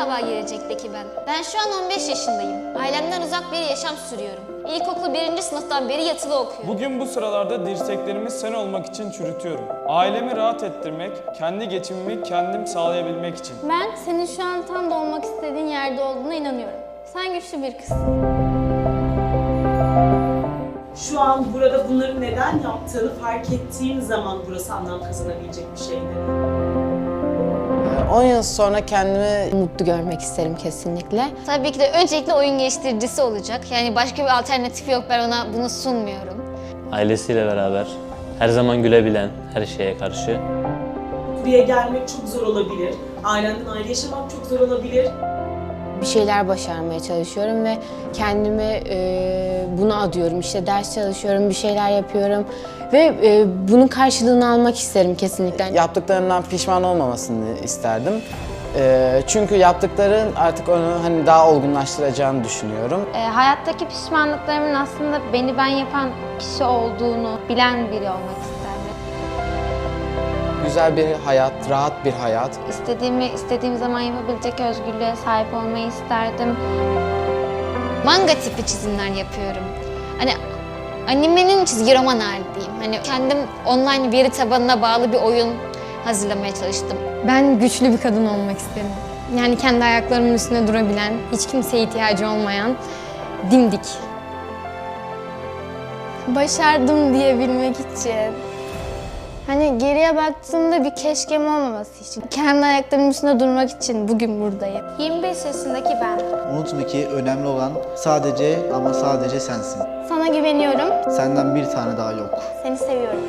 hava gelecekteki ben? Ben şu an 15 yaşındayım. Ailemden uzak bir yaşam sürüyorum. İlkokul birinci sınıftan beri yatılı okuyorum. Bugün bu sıralarda dirseklerimi sen olmak için çürütüyorum. Ailemi rahat ettirmek, kendi geçimimi kendim sağlayabilmek için. Ben senin şu an tam da olmak istediğin yerde olduğuna inanıyorum. Sen güçlü bir kızsın. Şu an burada bunları neden yaptığını fark ettiğin zaman burası anlam kazanabilecek bir şeydi. 10 yıl sonra kendimi Mutlu görmek isterim kesinlikle. Tabii ki de öncelikle oyun geliştiricisi olacak. Yani başka bir alternatif yok. Ben ona bunu sunmuyorum. Ailesiyle beraber her zaman gülebilen, her şeye karşı. Buraya gelmek çok zor olabilir. Ailenden ayrı yaşamak çok zor olabilir. Bir şeyler başarmaya çalışıyorum ve kendimi e, buna adıyorum. İşte ders çalışıyorum, bir şeyler yapıyorum ve e, bunun karşılığını almak isterim kesinlikle. yaptıklarından pişman olmamasını isterdim. Ee, çünkü yaptıkların artık onu hani daha olgunlaştıracağını düşünüyorum. E, hayattaki pişmanlıklarımın aslında beni ben yapan kişi olduğunu bilen biri olmak isterdim. Güzel bir hayat, rahat bir hayat. İstediğimi istediğim zaman yapabilecek özgürlüğe sahip olmayı isterdim. Manga tipi çizimler yapıyorum. Hani animenin çizgi roman hali diyeyim. Hani kendim online veri tabanına bağlı bir oyun hazırlamaya çalıştım. Ben güçlü bir kadın olmak isterim. Yani kendi ayaklarımın üstünde durabilen, hiç kimseye ihtiyacı olmayan, dimdik. Başardım diyebilmek için. Hani geriye baktığımda bir keşkem olmaması için. Kendi ayaklarımın üstünde durmak için bugün buradayım. 25 yaşındaki ben. Unutma ki önemli olan sadece ama sadece sensin. Sana güveniyorum. Senden bir tane daha yok. Seni seviyorum.